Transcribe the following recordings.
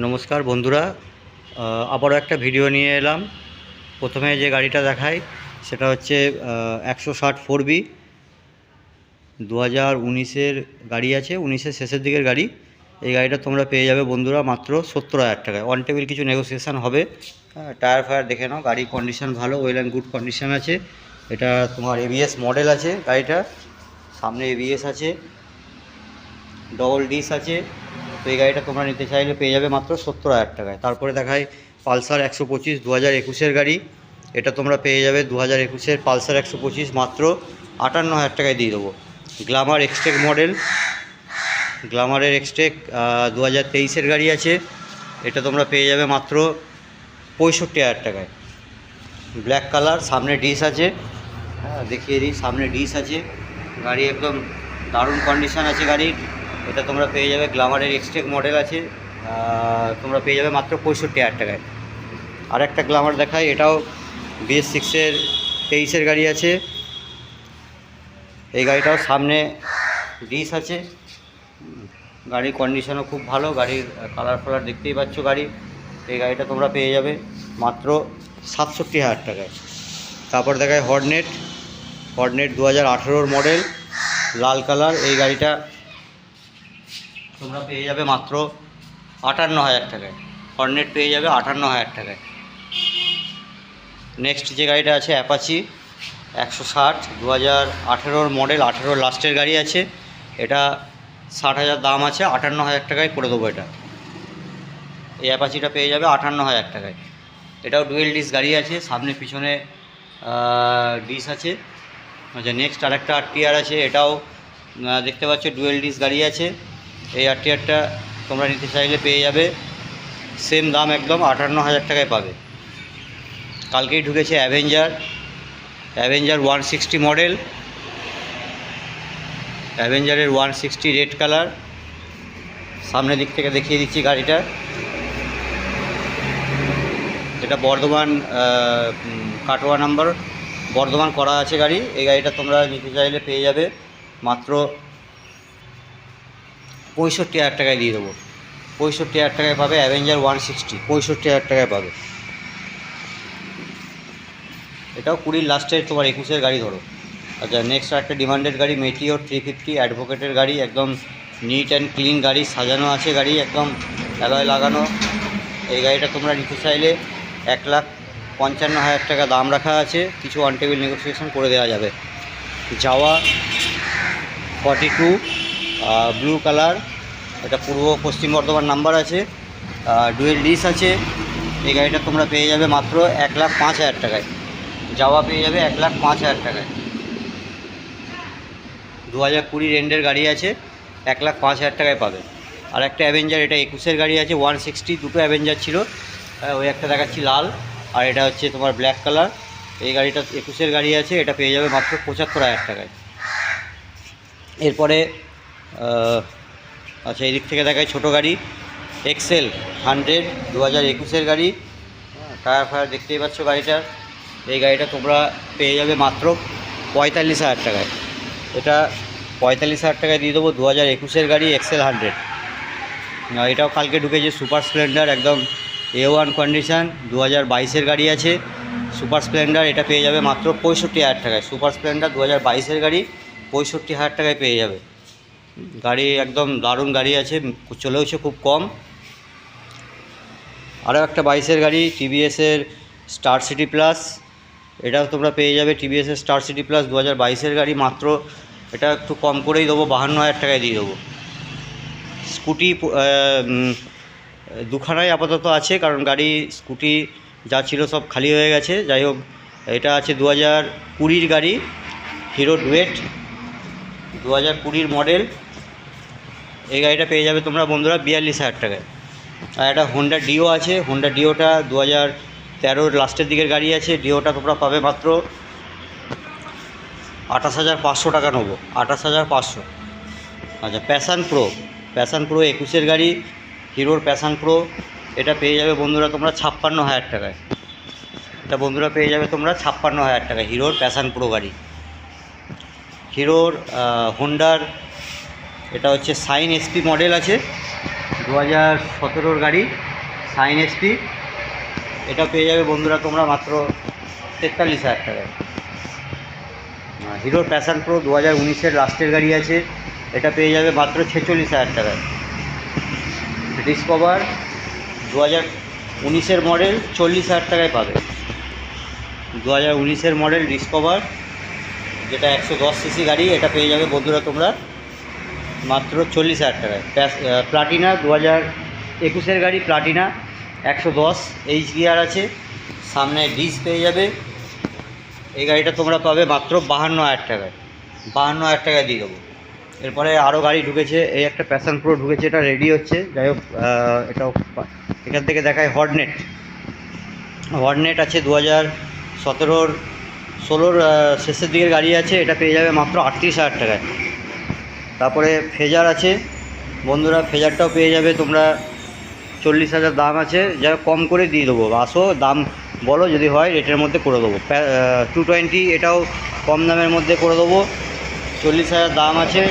নমস্কার বন্ধুরা। আবারও একটা ভিডিও নিয়ে এলাম। প্রথমে যে গাড়িটা দেখাই সেটা হচ্ছে একশো ষাট ফোর বি। দু হাজার উনিশের গাড়ি আছে উনিশের শেষের দিকের গাড়ি। এই গাড়িটা তোমরা পেয়ে যাবে বন্ধুরা মাত্র সত্তর হাজার টাকায়। অন টেবিল কিছু নেগোসিয়েশান হবে। হ্যাঁ, টায়ার ফায়ার দেখে নাও গাড়ির কন্ডিশন ভালো ওয়েল অ্যান্ড গুড কন্ডিশন আছে। এটা তোমার এবিএস মডেল আছে গাড়িটা সামনে এবিএস আছে। ডবল ডিস আছে। তো এই গাড়িটা তোমরা নিতে চাইলে পেয়ে যাবে মাত্র সত্তর হাজার টাকায়। তারপরে দেখায় পালসার একশো পঁচিশ দু হাজার একুশের গাড়ি। এটা তোমরা পেয়ে যাবে দু হাজার একুশের পালসার একশো পঁচিশ, মাত্র আটান্ন হাজার টাকায় দিয়ে দেবো। Glamour Xtec model. গ্লামারের এক্সটেক দু হাজার তেইশের গাড়ি আছে। এটা তোমরা পেয়ে যাবে মাত্র পঁয়ষট্টি হাজার টাকায়। ব্ল্যাক কালার, সামনে ডিস আছে। হ্যাঁ দেখিয়ে দিই, সামনে ডিস আছে। গাড়ি একদম দারুণ কন্ডিশন আছে গাড়ির। এটা তোমরা পেয়ে যাবে গ্লামারের এক্সটেক মডেল আছে। তোমরা পেয়ে যাবে মাত্র পঁয়ষট্টি হাজার টাকায়। আর একটা গ্লামার দেখায় এটাও বিএস সিক্সের তেইশের গাড়ি আছে। এই গাড়িটাও সামনে ডিস আছে। গাড়ির কন্ডিশনও খুব ভালো, গাড়ির কালার ফালার দেখতেই পাচ্ছ গাড়ি। এই গাড়িটা তোমরা পেয়ে যাবে মাত্র সাতষট্টি হাজার টাকায়। তারপর দেখায় হর্নেট হর্নেট দু হাজার মডেল লাল কালার এই গাড়িটা তোমরা পেয়ে যাবে মাত্র আটান্ন হাজার টাকায়। হর্নেট পেয়ে যাবে আটান্ন হাজার টাকায়। নেক্সট যে গাড়িটা আছে অ্যাপাচি একশো ষাট দু হাজার আঠেরোর মডেল আঠেরোর লাস্টের গাড়ি আছে। এটা ষাট হাজার দাম আছে, আটান্ন হাজার টাকায় করে দেবো এটা। এই অ্যাপাচিটা পেয়ে যাবে আটান্ন হাজার টাকায়। এটাও ডুয়েল ডিস গাড়ি আছে, সামনে পিছনে ডিস আছে। আচ্ছা নেক্সট আরেকটা আরটিআর আছে, এটাও দেখতে পাচ্ছ ডুয়েল ডিস গাড়ি আছে। এই আরটিআরটা তোমরা নিতে চাইলে পেয়ে যাবে। সেম দাম একদম আটান্ন হাজার টাকায় পাবে। কালকেই ঢুকেছে Avenger Avenger one sixty model. অ্যাভেঞ্জারের one sixty red colour. সামনের দিক থেকে দেখিয়ে দিচ্ছি গাড়িটা। এটা বর্ধমান কাটোয়া নাম্বার। বর্ধমান করা আছে গাড়ি। এই গাড়িটা তোমরা নিতে চাইলে পেয়ে যাবে। মাত্র পঁয়ষট্টি হাজার টাকায় দিয়ে দেবো। পঁয়ষট্টি হাজার টাকায় পাবে অ্যাভেঞ্জার ওয়ান সিক্সটি পঁয়ষট্টি হাজার টাকায় পাবে। এটাও কুড়ির লাস্টের তোমার একুশের গাড়ি ধরো। আচ্ছা নেক্সট একটা ডিমান্ডেড গাড়ি মেটিওর থ্রি ফিফটি অ্যাডভোকেটের গাড়ি, একদম নিট অ্যান্ড ক্লিন গাড়ি, সাজানো আছে গাড়ি, একদম অ্যালয় লাগানো। এই গাড়িটা তোমরা নিতে চাইলে এক লাখ পঞ্চান্ন হাজার টাকা দাম রাখা আছে। কিছু অন টেবিল নেগোসিয়েশন করে দেওয়া যাবে। যাওয়া ফর্টি টু ব্লু কালার এটা পূর্ব পশ্চিম বর্ধমান নাম্বার আছে। ডুয়েল ডিস আছে। এই গাড়িটা তোমরা পেয়ে যাবে মাত্র এক লাখ পাঁচ হাজার টাকায়। যাওয়া পেয়ে যাবে এক লাখ পাঁচ হাজার টাকায়। দু হাজার কুড়ির এন্ডের গাড়ি আছে, এক লাখ পাঁচ হাজার টাকায় পাবে। আর একটা অ্যাভেঞ্জার এটা একুশের গাড়ি আছে ওয়ান সিক্সটি দুটো অ্যাভেঞ্জার ছিল। ওই একটা দেখাচ্ছি লাল, আর এটা হচ্ছে তোমার ব্ল্যাক কালার এই গাড়িটা একুশের গাড়ি আছে, এটা পেয়ে যাবে মাত্র পঁচাত্তর হাজার টাকায়। এরপরে আচ্ছা এই দিক থেকে দেখায় ছোটো গাড়ি এক্সেল হান্ড্রেড দু হাজার একুশের গাড়ি। হ্যাঁ, টায়ার ফায়ার দেখতেই পাচ্ছ গাড়িটার। এই গাড়িটা তোমরা পেয়ে যাবে মাত্র পঁয়তাল্লিশ হাজার টাকায়। এটা পঁয়তাল্লিশ হাজার টাকায় দিয়ে দেবো দু হাজার একুশের গাড়ি এক্সেল হান্ড্রেড এটাও কালকে ঢুকেছে সুপার স্প্লেন্ডার একদম এ ওয়ান কন্ডিশান দু হাজার বাইশের গাড়ি আছে। সুপার স্প্লেন্ডার এটা পেয়ে যাবে মাত্র পঁয়ষট্টি হাজার টাকায়। সুপার স্প্লেন্ডার দু হাজার বাইশের গাড়ি পঁয়ষট্টি হাজার টাকায় পেয়ে যাবে। গাড়ি একদম দারুণ গাড়ি আছে চলেওছে খুব কম। আরও একটা বাইশের গাড়ি, টিভিএসের স্টার সিটি প্লাস এটাও তোমরা পেয়ে যাবে, টিভিএসের স্টার সিটি প্লাস দু হাজার বাইশের গাড়ি মাত্র। এটা একটু কম করেই দেবো, বাহান্ন হাজার টাকায় দিয়ে দেবো। স্কুটি দুখানাই আপাতত আছে, কারণ গাড়ি, স্কুটি যা ছিল সব খালি হয়ে গেছে। যাই হোক, এটা আছে দু হাজার কুড়ির গাড়ি, হিরো ডুয়েট। দু হাজার কুড়ির মডেল। এই গাড়িটা পেয়ে যাবে তোমরা বন্ধুরা বিয়াল্লিশ হাজার টাকায়। আর একটা হোন্ডা ডিও আছে। হোন্ডা ডিওটা দু হাজার তেরোর লাস্টের দিকের গাড়ি আছে। ডিওটা তোমরা পাবে মাত্র আঠাশ হাজার পাঁচশো টাকা নেব। আঠাশ হাজার পাঁচশো। আচ্ছা প্যাশান প্রো প্যাশান প্রো একুশের গাড়ি। হিরোর প্যাশান প্রো এটা পেয়ে যাবে বন্ধুরা তোমরা ছাপ্পান্ন হাজার টাকায়। এটা বন্ধুরা পেয়ে যাবে তোমরা ছাপ্পান্ন হাজার টাকায়। হিরোর প্যাশান প্রো গাড়ি। হিরোর হোন্ডার এটা হচ্ছে সাইন এসপি মডেল আছে দু হাজার সতেরোর গাড়ি, সাইন এসপি। এটা পেয়ে যাবে বন্ধুরা তোমরা মাত্র তেতাল্লিশ হাজার টাকায়। হিরোর প্যাশন প্রো দু হাজার উনিশের লাস্টের গাড়ি আছে, এটা পেয়ে যাবে মাত্র ছেচল্লিশ হাজার টাকায়। ডিসকভার দু হাজার উনিশের মডেল চল্লিশ হাজার টাকায় পাবে। দু হাজার উনিশের মডেল ডিসকভার যেটা একশো দশ সিসি গাড়ি, এটা পেয়ে যাবে বন্ধুরা তোমরা। মাত্র চল্লিশ হাজার টাকায়। প্লাটিনা দু হাজার একুশের গাড়ি প্লাটিনা, একশো দশ এইচ গিয়ার আছে। সামনে ডিস পেয়ে যাবে। এই গাড়িটা তোমরা পাবে মাত্র বাহান্ন হাজার টাকায়। বাহান্ন হাজার টাকায় দিয়ে দেবো। এরপরে আরও গাড়ি ঢুকেছে। এই একটা প্যাশন প্রো ঢুকেছে, এটা রেডি হচ্ছে। যাই হোক এটাও এখান থেকে দেখায় হর্নেট হর্নেট আছে দু হাজার সতেরোর, ষোলোর শেষের দিকের গাড়ি আছে। এটা পেয়ে যাবে মাত্র আটত্রিশ হাজার টাকায়। তারপরে ফেজার আছে। বন্ধুরা, ফেজারটাও পেয়ে যাবে। তোমরা চল্লিশ হাজার দাম আছে। যা কম করে দিয়ে দেবো। আসো, দাম বলো, যদি হয় রেটের মধ্যে করে দেবো। টু টোয়েন্টি এটাও কম দামের মধ্যে করে দেবো। চল্লিশ হাজার দাম আছে।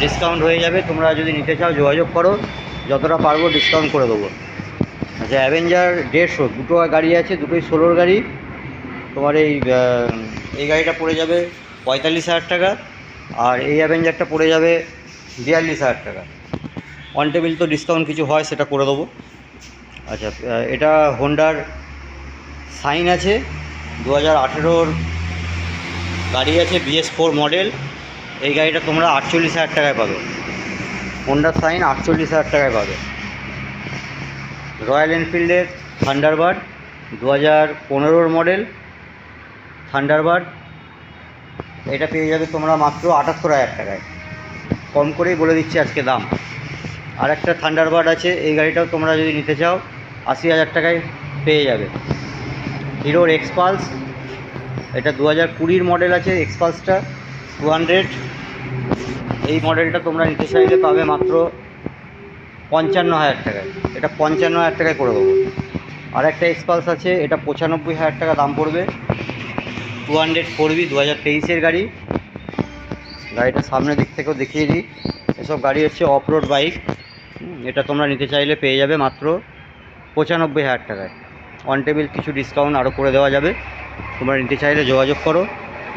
ডিসকাউন্ট হয়ে যাবে। তোমরা যদি নিতে চাও, যোগাযোগ করো। যতটা পারব, ডিসকাউন্ট করে দেবো। আচ্ছা অ্যাভেঞ্জার দেড়শো। দুটো গাড়ি আছে, দুটোই ষোলোর গাড়ি। তোমার এই এই গাড়িটা পড়ে যাবে পঁয়তাল্লিশ হাজার টাকা। আর এই অ্যাভেঞ্জারটা পড়ে যাবে বিয়াল্লিশ হাজার টাকা। অন টেবিল তো ডিসকাউন্ট কিছু হয়, সেটা করে দেবো। আচ্ছা এটা হোন্ডার সাইন আছে দু হাজার আঠেরোর গাড়ি আছে বিএস ফোর মডেল এই গাড়িটা তোমরা আটচল্লিশ হাজার টাকায় পাবে। হোন্ডার সাইন আটচল্লিশ হাজার টাকায় পাবে। রয়্যাল এনফিল্ডের থান্ডারবার্ড দু হাজার পনেরোর মডেল থান্ডারবার্ড এটা পেয়ে যাবে তোমরা মাত্র আটাত্তর হাজার টাকায়। কম করেই বলে দিচ্ছি আজকে দাম। আর একটা থান্ডারবার্ড আছে, এই গাড়িটাও তোমরা যদি নিতে চাও, আশি হাজার টাকায় পেয়ে যাবে। হিরোর এক্সপালস এটা দু হাজার কুড়ির মডেল আছে এক্সপালসটা টু হান্ড্রেড। এই মডেলটা তোমরা নিতে চাইলে পাবে মাত্র পঞ্চান্ন হাজার টাকায়। এটা পঞ্চান্ন হাজার টাকায় করে দেবো। আর একটা এক্সপালস আছে, এটা পঁচানব্বই হাজার টাকা দাম পড়বে। টু হান্ড্রেড ফোর বি দু হাজার তেইশের গাড়ি। গাড়িটা সামনের দিক থেকেও দেখিয়ে দিই। এসব গাড়ি হচ্ছে অফ রোড বাইক এটা তোমরা নিতে চাইলে পেয়ে যাবে মাত্র পঁচানব্বই হাজার টাকায়। অন টেবিল কিছু ডিসকাউন্ট আরও করে দেওয়া যাবে। তোমরা নিতে চাইলে যোগাযোগ করো।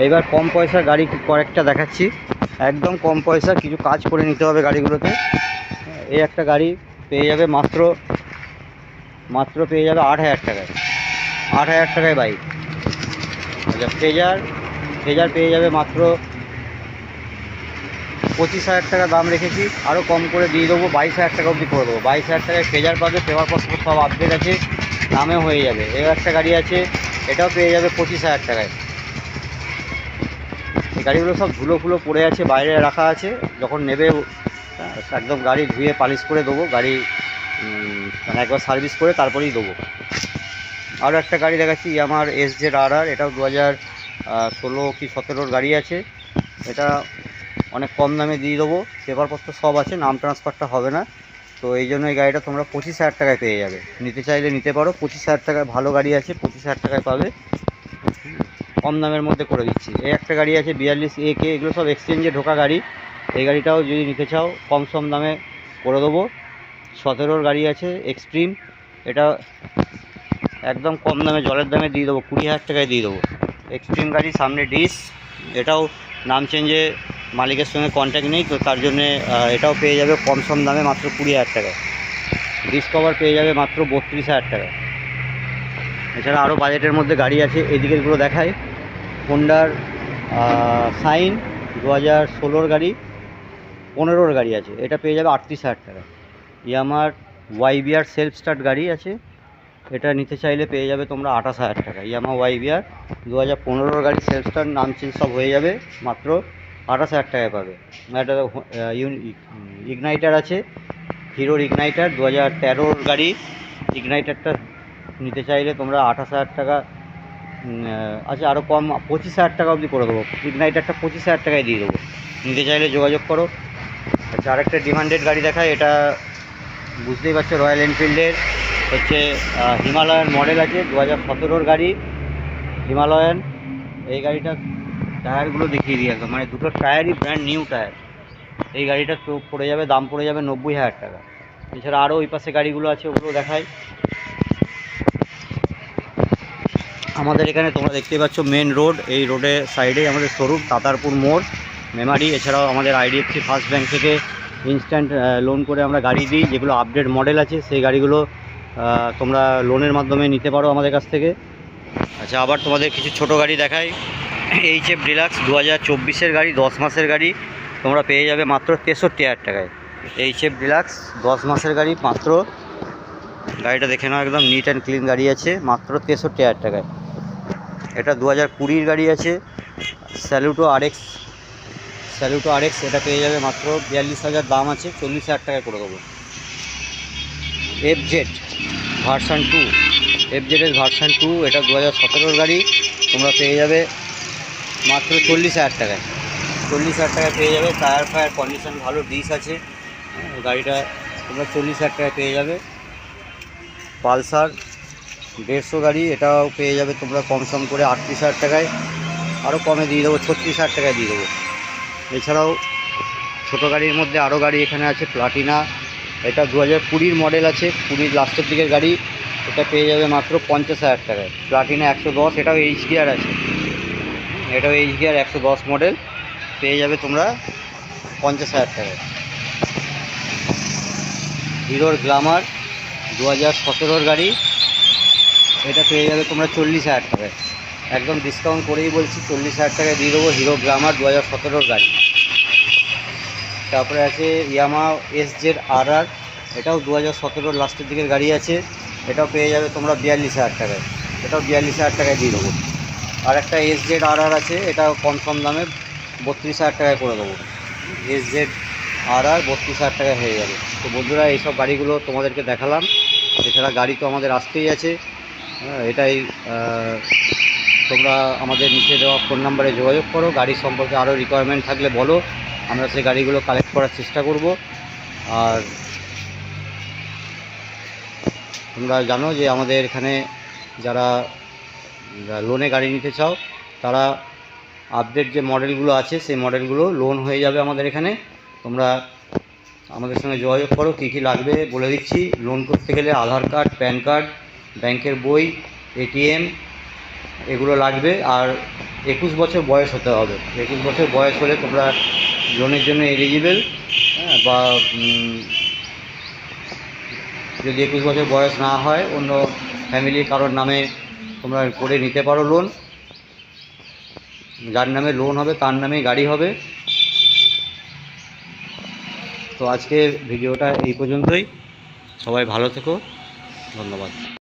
এবার কম পয়সার গাড়ি কয়েকটা দেখাচ্ছি। একদম কম পয়সা, কিছু কাজ করে নিতে হবে গাড়িগুলোতে। এই একটা গাড়ি পেয়ে যাবে মাত্র মাত্র পেয়ে যাবে আট হাজার টাকায়। আট হাজার টাকায় বাইক। আচ্ছা ফ্রেজার ফ্রেজার পেয়ে যাবে মাত্র পঁচিশ হাজার টাকা দাম রেখেছি। আরও কম করে দিয়ে দেবো, বাইশ হাজার টাকা অবধি করে দেবো। বাইশ হাজার টাকায় ফ্রেজার পাবে পেপারপত্র সব আপডেট আছে দামেও হয়ে যাবে। এও একটা গাড়ি আছে, এটাও পেয়ে যাবে পঁচিশ হাজার টাকায়। এই গাড়িগুলো সব ধুলো ফুলো পড়ে আছে, বাইরে রাখা আছে। যখন নেবে, একদম গাড়ি ধুয়ে পালিশ করে দেবো। গাড়ি একবার সার্ভিস করে তারপরেই দেবো। আরও একটা গাড়ি দেখাচ্ছি আমার এস জেড আর আর এটাও দু হাজার ষোলো কি সতেরোর গাড়ি আছে। এটা অনেক কম দামে দিয়ে দেবো, পেপারপত্র সব আছে, নাম ট্রান্সফারটা হবে না। তো এই জন্য এই গাড়িটা তোমরা পঁচিশ হাজার টাকায় পেয়ে যাবে। নিতে চাইলে নিতে পারো, পঁচিশ হাজার টাকায় ভালো গাড়ি আছে, পঁচিশ হাজার টাকায় পাবে। কম দামের মধ্যে করে দিচ্ছি। এই একটা গাড়ি আছে বিয়াল্লিশ এ কে এগুলো সব এক্সচেঞ্জে ঢোকা গাড়ি। এই গাড়িটাও যদি নিতে চাও, কম সম দামে করে দেবো। সতেরোর গাড়ি আছে এক্সট্রিম এটা একদম কম দামে, জলের দামে দিয়ে দেবো, কুড়ি হাজার টাকায় দিয়ে দেবো। এক্সট্রিম গাড়ি, সামনে ডিস এটাও নাম চেঞ্জে মালিকের সঙ্গে কন্ট্যাক্ট নেই, তো তার জন্যে এটাও পেয়ে যাবে কম সম দামে মাত্র কুড়ি হাজার টাকায়। ডিসকভার পেয়ে যাবে মাত্র বত্রিশ হাজার টাকায়। এছাড়া আরও বাজেটের মধ্যে গাড়ি আছে এদিকেরগুলো দেখায় হোন্ডার সাইন দু হাজার ষোলোর গাড়ি, পনেরোর গাড়ি আছে, এটা পেয়ে যাবে আটত্রিশ হাজার টাকা ইয়ামার ওয়াইবিআর সেলফ স্টার্ট গাড়ি আছে এটা নিতে চাইলে পেয়ে যাবে তোমরা আঠাশ হাজার টাকা। ইয়ামা ওয়াইবিআর দু হাজার পনেরোর গাড়ি সেলফ স্টার্ট নাম চেঞ্জ সব হয়ে যাবে, মাত্র আঠাশ হাজার টাকায় পাবে। একটা ইগনাইটার আছে হিরোর ইগনাইটার দু হাজার তেরোর গাড়ি ইগনাইটারটা নিতে চাইলে তোমরা আঠাশ হাজার টাকা আচ্ছা আরও কম, পঁচিশ হাজার টাকা অবধি করে দেবো। ইগনাইটারটা পঁচিশ হাজার টাকায় দিয়ে দেবো। নিতে চাইলে যোগাযোগ করো। আচ্ছা আরেকটা ডিমান্ডেড গাড়ি দেখায়, এটা বুঝতেই পারছ রয়্যাল এনফিল্ডের হচ্ছে হিমালয়ান মডেল আছে দু হাজার সতেরোর গাড়ি। হিমালয়ান, এই গাড়িটা টায়ারগুলো দেখিয়ে দিয়ে একদম। মানে দুটো টায়ারই ব্র্যান্ড নিউ টায়ার এই গাড়িটা তো পড়ে যাবে, দাম পড়ে যাবে নব্বই হাজার টাকা। এছাড়া আরও ওই পাশে গাড়িগুলো আছে, ওগুলো দেখাই। আমাদের এখানে তোমরা দেখতে পাচ্ছ মেন রোড এই রোডের সাইডেই আমাদের শোরুম তাতারপুর মোড়, মেমারি। এছাড়াও আমাদের আইডিএফসি ফার্স্ট ব্যাংক থেকে ইনস্ট্যান্ট লোন করে আমরা গাড়ি দিই। যেগুলো আপডেট মডেল আছে, সেই গাড়িগুলো তোমরা লোনের মাধ্যমে নিতে পারো আমাদের কাছ থেকে। আচ্ছা আবার তোমাদের কিছু ছোট গাড়ি দেখাই। এইচ এফ ডিলাক্স দু হাজার চব্বিশের গাড়ি, দশ মাসের গাড়ি, তোমরা পেয়ে যাবে মাত্র তেষট্টি হাজার টাকায়। এইচ এফ ডিলাক্স দশ মাসের গাড়ি মাত্র। গাড়িটা দেখে নাও, একদম নিট অ্যান্ড ক্লিন গাড়ি আছে, মাত্র তেষট্টি হাজার টাকায়। এটা দু হাজার কুড়ির গাড়ি আছে। স্যালুটো আরএক্স স্যালুটো আরএক্স এটা পেয়ে যাবে মাত্র বিয়াল্লিশ হাজার দাম আছে, চল্লিশ হাজার টাকায় করে দেবো। F Z version two F জেডের version two এটা দু হাজার সতেরোর গাড়ি তোমরা পেয়ে যাবে মাত্র চল্লিশ হাজার টাকায়। চল্লিশ হাজার টাকায় পেয়ে যাবে টায়ার ফায়ার কন্ডিশন ভালো ডিস আছে। হ্যাঁ, গাড়িটা তোমরা চল্লিশ হাজার টাকায় পেয়ে যাবে। পালসার দেড়শো গাড়ি এটাও পেয়ে যাবে তোমরা কম সম করে আটত্রিশ হাজার টাকায়। আরও কমে দিয়ে দেবো ছত্রিশ হাজার টাকায় দিয়ে দেবো। এছাড়াও ছোটো গাড়ির মধ্যে আরও গাড়ি এখানে আছে প্লাটিনা এটা দু হাজার কুড়ির মডেল আছে, কুড়ির লাস্টের দিকের গাড়ি, এটা পেয়ে যাবে মাত্র পঞ্চাশ হাজার টাকায়। প্লাটিনা একশো দশ, এটাও এইচ গিয়ার আছে। এটাও এইচ গিয়ার একশো দশ মডেল পেয়ে যাবে তোমরা পঞ্চাশ হাজার টাকায়। হিরোর গ্লামার দু হাজার সতেরোর গাড়ি, এটা পেয়ে যাবে তোমরা চল্লিশ হাজার টাকায়। একদম ডিসকাউন্ট করেই বলছি, চল্লিশ হাজার টাকায় দিয়ে দেবো হিরো গ্লামার দু হাজার সতেরোর গাড়ি। তারপরে আছে ইয়ামা এস জেড আর আর এটাও দু হাজার সতেরোর লাস্টের দিকের গাড়ি আছে। এটাও পেয়ে যাবে তোমরা বিয়াল্লিশ হাজার টাকায়। এটাও বিয়াল্লিশ হাজার টাকায় দিয়ে দেবো। আর একটা এস জেড আর আর আছে এটাও কম সম দামে বত্রিশ হাজার টাকায় করে দেবো। এস জেড আর আর বত্রিশ হাজার টাকায় হয়ে যাবে। তো বন্ধুরা এইসব গাড়িগুলো তোমাদেরকে দেখালাম। এছাড়া গাড়ি তো আমাদের আসতেই আছে। হ্যাঁ, এটাই তোমরা আমাদের নিচে দেওয়া ফোন নাম্বারে যোগাযোগ করো। গাড়ি সম্পর্কে আরও রিকোয়ারমেন্ট থাকলে বলো। আমরা সেই গাড়িগুলো কালেক্ট করার চেষ্টা করব। আর তোমরা জানো যে আমাদের এখানে যারা লোনে গাড়ি নিতে চাও, তারা আপডেট যে মডেলগুলো আছে, সেই মডেলগুলো লোন হয়ে যাবে আমাদের এখানে। তোমরা আমাদের সঙ্গে যোগাযোগ করো, কী কী লাগবে বলে দিচ্ছি। লোন করতে গেলে আধার কার্ড প্যান কার্ড ব্যাংকের বই এটিএম এগুলো লাগবে। আর একুশ বছর বয়স হতে হবে। একুশ বছর বয়স হলে তোমরা লোনের জন্য এলিজিবেল হ্যাঁ বা যদি একুশ বছর বয়স না হয়, অন্য ফ্যামিলির কারোর নামে তোমরা করে নিতে পারো লোন যার নামে লোন হবে, তার নামেই গাড়ি হবে। তো আজকের ভিডিওটা এই পর্যন্তই। সবাই ভালো থেকো। ধন্যবাদ।